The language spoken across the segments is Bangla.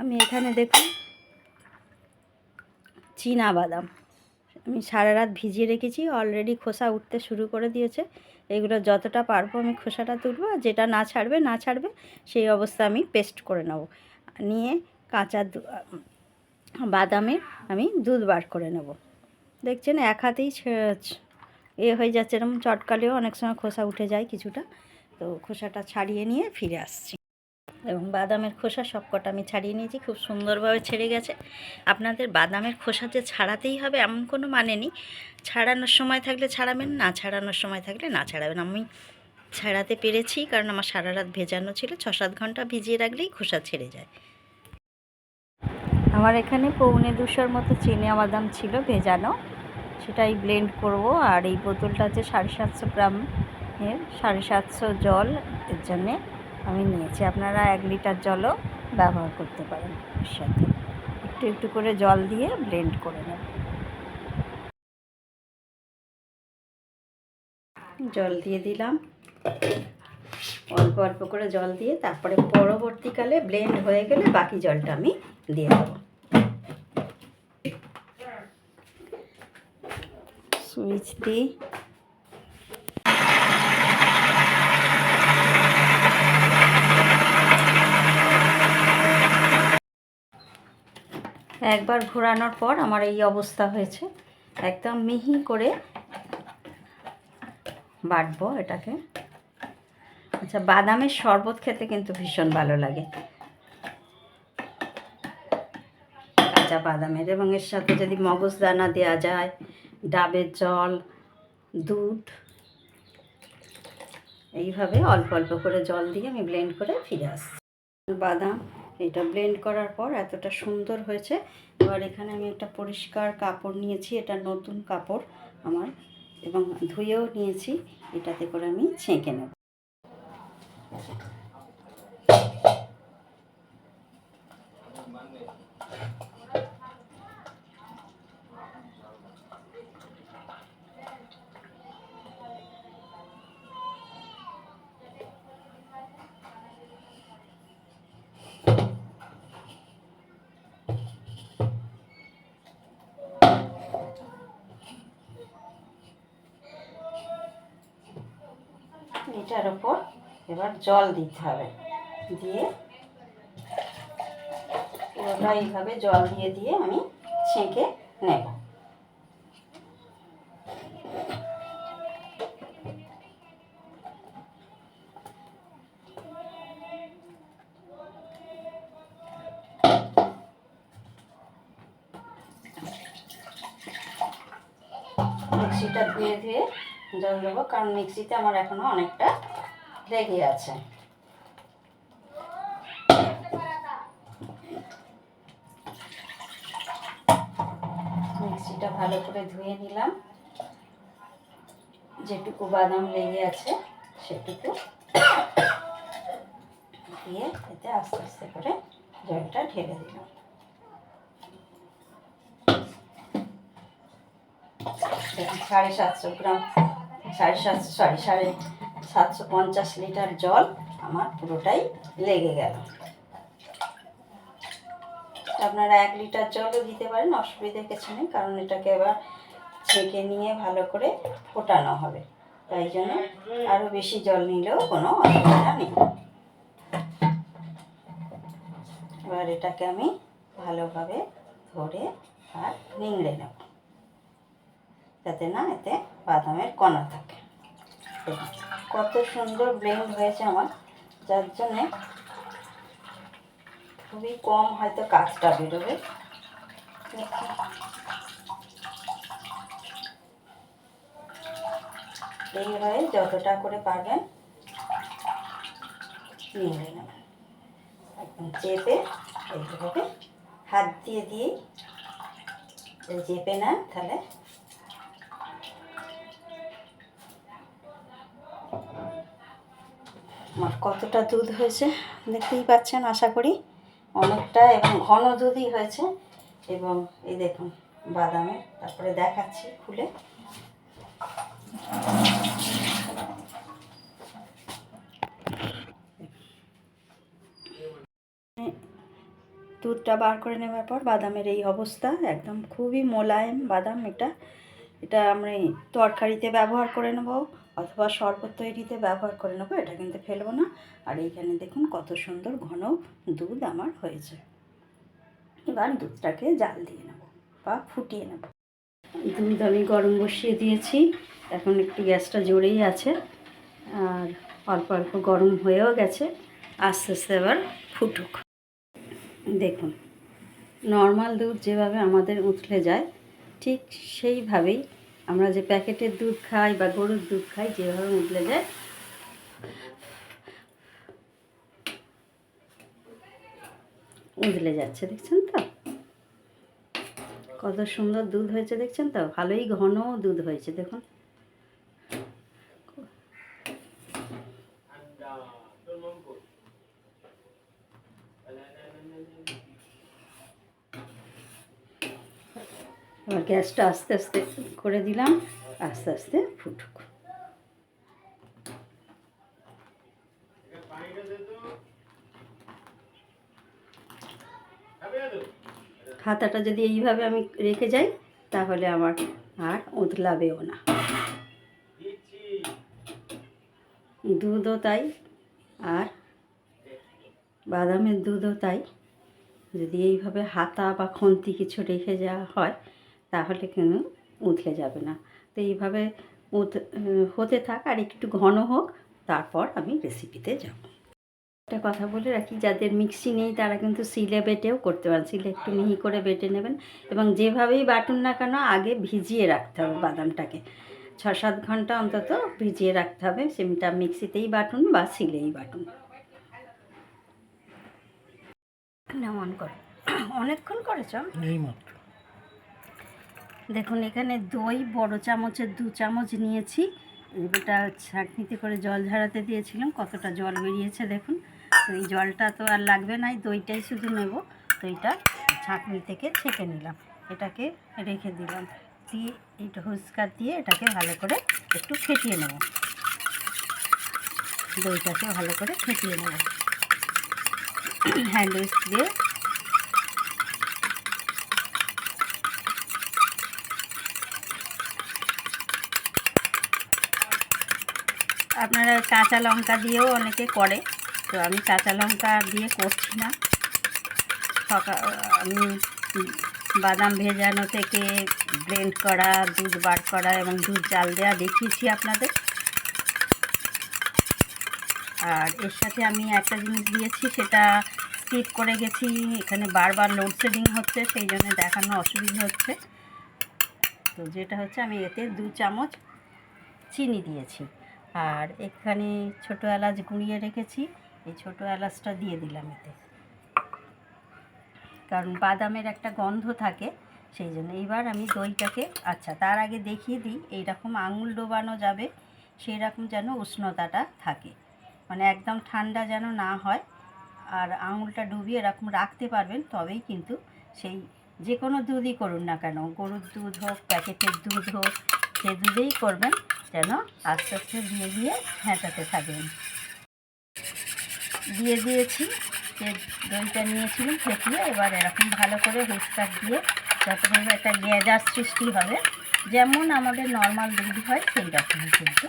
আমি এখানে দেখুন, চীনা বাদাম। আমি সারা রাত ভিজিয়ে রেখেছি অলরেডি খোসা উঠতে শুরু করে দিয়েছে। এগুলো যতটা পারব আমি খোসাটা তুলবো, আর যেটা না ছাড়বে না ছাড়বে, সেই অবস্থা আমি পেস্ট করে নেব। নিয়ে কাঁচা বাদামের আমি দুধ বার করে নেব। দেখছেন, এক হাতেই এ হয়ে যাচ্ছে, এরকম চটকালেও অনেক সময় খোসা উঠে যায় কিছুটা। তো খোসাটা ছাড়িয়ে নিয়ে ফিরে আসছি। এবং বাদামের খোসা সবকটা আমি ছাড়িয়ে নিয়েছি। খুব সুন্দরভাবে ছেড়ে গেছে। আপনাদের বাদামের খোসা যে ছাড়াতেই হবে এমন কোনো মানে নেই। ছাড়ানোর সময় থাকলে ছাড়াবেন, না ছাড়ানোর সময় থাকলে না ছাড়াবেন। আমি ছাড়াতে পেরেছি কারণ আমার সারা রাত ভেজানো ছিল। ছ সাত ঘণ্টা ভিজিয়ে রাখলেই খোসা ছেড়ে যায়। আমার এখানে পৌনে দুশোর মতো চিনে বাদাম ছিল ভেজানো। সেটাই ব্লেন্ড করব। আর এই বোতলটা হচ্ছে সাড়ে সাতশো গ্রাম এর, সাড়ে সাতশো জল এর জন্যে। আমি নিয়েছি। আপনারা এক লিটার জলও ব্যবহার করতে পারেন এর সাথে। একটু একটু করে জল দিয়ে ব্লেন্ড করে নেব। জল দিয়ে দিলাম। অল্প অল্প করে জল দিয়ে তারপরে পরবর্তীকালে ব্লেন্ড হয়ে গেলে বাকি জলটা আমি দিয়ে দেবো। সুইচ দিই একবার ঘোরানোর পর আমার এই অবস্থা হয়েছে। একদম মিহি করে বাটবো এটাকে। আচ্ছা বাদামের শরবত খেতে কিন্তু ভীষণ ভালো লাগে। কাঁচা বাদামের, এবং এর সাথে যদি মগজদানা দেওয়া যায়, ডাবের জল, দুধ, এইভাবে অল্প অল্প করে জল দিয়ে আমি ব্লেন্ড করে ফিরে আসছি। বাদাম এটা ব্লেন্ড করার পর এতটা সুন্দর হয়েছে। এবার এখানে আমি একটা পরিষ্কার কাপড় নিয়েছি, এটা নতুন কাপড় আমার, এবং ধুয়েও নিয়েছি। এটাতে করে আমি ছেঁকে নেব। এটার ওপর এবার জল দিতে হবে। দিয়ে পুরোটা এইভাবে জল দিয়ে দিয়ে আমি ছেঁকে নেব। ধুয়ে ধুয়ে জল দেবো, কারণ মিক্সিতে আমার এখনও অনেকটা লেগে আছে। মিক্সিটা ভালো করে ধুয়ে নিলাম। যেটুকু বাদাম লেগে আছে, সেটুকু দিয়ে এতে আস্তে আস্তে করে জলটা ঢেলে দিলাম। সাড়ে সাতশো গ্রাম সাড়ে সাতশো সরি সাড়ে সাতশো পঞ্চাশ লিটার জল আমার পুরোটাই লেগে গেল। আপনারা এক লিটার জলও দিতে পারেন, অসুবিধা কিছু নেই, কারণ এটাকে এবার ছেঁকে নিয়ে ভালো করে ফোটানো হবে। তাই জন্য আরও বেশি জল নিলেও কোনো অসুবিধা নেই। এবার এটাকে আমি ভালোভাবে ধরে আর নিংড়ে নেব। যাতে না এতে বাদামের কণা থাকে। কত সুন্দর ব্লেন্ড হয়েছে আমার। যার জন্যে খুবই কম হয়তো কাজটা বেরোবে। এইভাবে যতটা করে পারবেন নিয়ে নেবেন একদম চেপে এইভাবে হাত দিয়ে দিয়ে চেপে নেন তাহলে আমার কতটা দুধ হয়েছে দেখতেই পাচ্ছেন, আশা করি অনেকটা এবং ঘন দুধই হয়েছে। এবং এই দেখুন, বাদামে, তারপরে দেখাচ্ছি খুলে। দুধটা বার করে নেবার পর বাদামের এই অবস্থা, একদম খুবই মোলায়েম বাদাম এটা। এটা আমরা তরকারিতে ব্যবহার করে নেব। অথবা শরবত তৈরিতে ব্যবহার করে নেব, এটা কিন্তু ফেলব না। আর এইখানে দেখুন কত সুন্দর ঘন দুধ আমার হয়েছে। এবার দুধটাকে জাল দিয়ে নেব বা ফুটিয়ে নেব। দুধ আমি গরম বসিয়ে দিয়েছি, এখন একটু গ্যাসটা জোরেই আছে। আর অল্প অল্প গরম হয়েও গেছে, আস্তে আস্তে এবার ফুটুক। দেখুন, নর্মাল দুধ যেভাবে আমাদের উতলে যায়, ঠিক সেইভাবেই আমরা যে প্যাকেটের দুধ খাই বা গরুর দুধ খাই, যেভাবে উঠলে যায় উঠলে যাচ্ছে, দেখছেন তো? কত সুন্দর দুধ হয়েছে, দেখছেন তো? ভালোই ঘন দুধ হয়েছে, দেখুন। এবার গ্যাসটা আস্তে আস্তে করে দিলাম, আস্তে আস্তে ফুটুক। হাতাটা যদি এইভাবে আমি রেখে যাই, তাহলে আমার আর উতলাবেও না। দুধও তাই, আর বাদামের দুধও তাই। যদি এইভাবে হাতা বা খন্তি কিছু রেখে যাওয়া হয় তাহলে কিন্তু উতলে যাবে না। তো এইভাবে উত হতে থাক আর একটু ঘন হোক তারপর আমি রেসিপিতে যাব। একটা কথা বলে রাখি যাদের মিক্সি নেই তারা কিন্তু সিলে বেটেও করতে পারেন। সিলে একটু মিহি করে বেটে নেবেন এবং যেভাবেই বাটুন না কেন আগে ভিজিয়ে রাখতে হবে বাদামটাকে। ছ সাত ঘণ্টা অন্তত ভিজিয়ে রাখতে হবে সেটা মিক্সিতেই বাটুন বা সিলেই বাটুন। করে অনেকক্ষণ করেছ? এই মাত্র। দেখুন, এখানে দই, বড় চামচের দু চামচ নিয়েছি। এটা ছাঁকনিতে করে জল ঝাড়াতে দিয়েছিলাম, কতটা জল বেরিয়েছে দেখুন। তো এই জলটা তো আর লাগবে না, এই দইটাই শুধু নেব। দইটা ছাঁকনি থেকে ছেঁকে নিলাম, এটাকে রেখে দিলাম। দিয়ে এটা হুস্কার দিয়ে এটাকে ভালো করে একটু ফেটিয়ে নেব। দইটাকে ভালো করে ফেটিয়ে নেব। হ্যান্ড দিয়ে আপনারা কাঁচা লঙ্কা দিয়েও অনেকে করে। তো আমি কাঁচা লঙ্কা দিয়ে করছি না। আমি বাদাম ভেজানো থেকে ব্লেন্ড করা, দুধ বার করা এবং দুধ জাল দেওয়া দেখিয়েছি আপনাদের। আর এর সাথে আমি একটা জিনিস দিয়েছি, সেটা স্কিপ করে গেছি। এখানে বারবার লোডশেডিং হচ্ছে, সেই জন্য দেখানো অসুবিধা হচ্ছে। তো যেটা হচ্ছে, আমি এতে দু চামচ চিনি দিয়েছি। আর এখানে ছোটো এলাচ গুঁড়িয়ে রেখেছি। এই ছোটো এলাচটা দিয়ে দিলাম এতে। কারণ বাদামের একটা গন্ধ থাকে, সেই জন্য এইবার আমি দইটাকে আচ্ছা তার আগে দেখিয়ে দিই, এইরকম আঙুল ডোবানো যাবে সেই রকম যেন উষ্ণতাটা থাকে। মানে একদম ঠান্ডা যেন না হয়, আর আঙুলটা ডুবিয়ে এরকম রাখতে পারবেন, তবেই কিন্তু সেই যে কোনো দুধই করুন না কেন, গরুর দুধ হোক, প্যাকেটের দুধ হোক, সে দুধেই করবেন। যেন আস্তে আস্তে দিয়ে দিয়ে ফেটাতে থাকবেন দিয়ে দিয়েছি, যে দইটা নিয়েছিলাম ফেটিয়ে এবার এরকম ভালো করে হুস্কার দিয়ে যতক্ষণ একটা গেজার সৃষ্টি হবে, যেমন আমাদের নর্মাল দুধ হয় সেই রকমই কিন্তু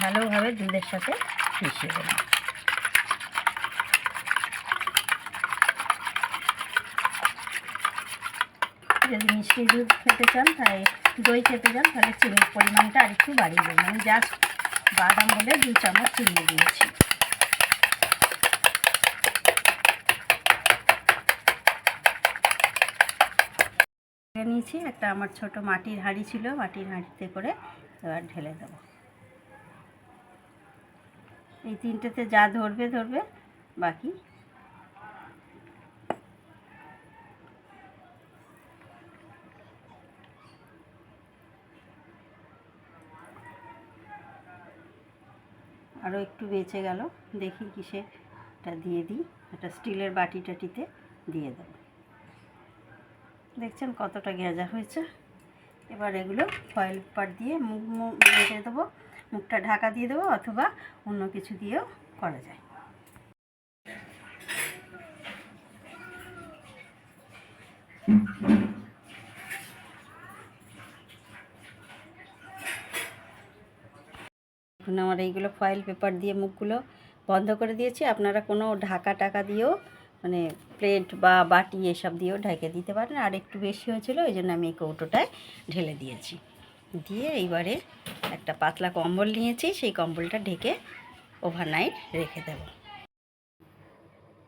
ভালোভাবে দুধের সাথে মিশিয়ে দেবেন যদি মিষ্টি দুধ খেতে চান তাই দই খেতে চান, তাহলে চিনির পরিমাণটা আরেকটু বাড়িয়ে দেবেন। আমি জাস্ট বাদাম বলে দু চামচ চিনি দিয়েছি। নিয়েছি, একটা আমার ছোট মাটির হাঁড়ি ছিল, মাটির হাঁড়িতে করে এবার ঢেলে দেবো। এই তিনটেতে যা ধরবে ধরবে, বাকি আরও একটু বেঁচে গেল। দেখি কিসে এটা দিয়ে দিই। একটা স্টিলের বাটি টাটিতে দিয়ে দেব। দেখছেন কতটা গেঁজা হয়েছে। এবার এগুলো ফয়েল পেপার দিয়ে মুখ রেখে দেবো। মুখটা ঢাকা দিয়ে দেবো অথবা অন্য কিছু দিয়েও করা যায়। এখন আমার এইগুলো ফয়েল পেপার দিয়ে মুখগুলো বন্ধ করে দিয়েছি। আপনারা কোনো ঢাকা টাকা দিয়েও মানে প্লেট বা বাটি এসব দিয়েও ঢেকে দিতে পারেন। আর একটু বেশি হয়েছিল, ওই জন্য আমি এই কৌটোটায় ঢেলে দিয়েছি। দিয়ে এইবারে একটা পাতলা কম্বল নিয়েছি, সেই কম্বলটা ঢেকে ওভারনাইট রেখে দেব।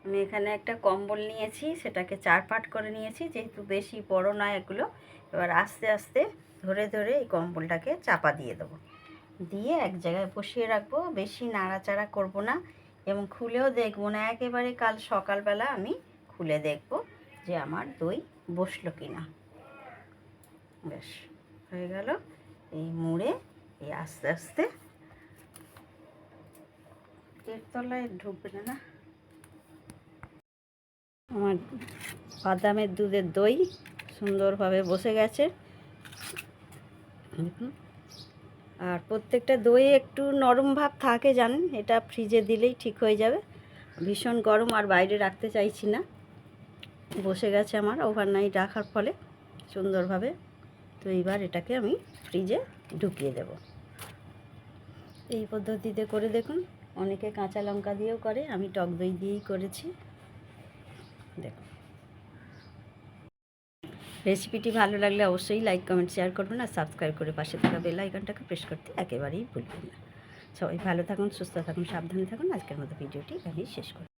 আমি এখানে একটা কম্বল নিয়েছি, সেটাকে চার পাট করে নিয়েছি। যেহেতু বেশি বড় নয় এগুলো, এবার আস্তে আস্তে ধরে ধরে এই কম্বলটাকে চাপা দিয়ে দেবো। দিয়ে এক জায়গায় বসিয়ে রাখব। বেশি নাড়াচাড়া করব না এবং খুলেও দেখব না। একেবারে কাল সকালবেলা আমি খুলে দেখব যে আমার দই বসল কি না বেশ, হয়ে গেল। এই মুড়ে এই আস্তে আস্তে তলায় ঢুকবে না না। আমার বাদামের দুধের দই সুন্দরভাবে বসে গেছে। দেখুন। আর প্রত্যেকটা দই একটু নরম ভাব থাকে, জানেন? এটা ফ্রিজে দিলেই ঠিক হয়ে যাবে। ভীষণ গরম, আর বাইরে রাখতে চাইছি না। বসে গেছে আমার ওভারনাইট রাখার ফলে, সুন্দরভাবে। তো এইবার এটাকে আমি ফ্রিজে ঢুকিয়ে দেব। এই পদ্ধতিতে করে দেখুন, অনেকে কাঁচা লঙ্কা দিয়েও করে, আমি টক দই দিয়েই করেছি। দেখুন। রেসিপিটি ভালো লাগলে অবশ্যই লাইক, কমেন্ট, শেয়ার করবেন আর সাবস্ক্রাইব করে পাশে থাকা বেল আইকনটাকে প্রেস করতে একেবারেই ভুলবেন না। সবাই ভালো থাকুন, সুস্থ থাকুন, সাবধানে থাকুন। আজকের মতো ভিডিওটি এখানেই শেষ করুন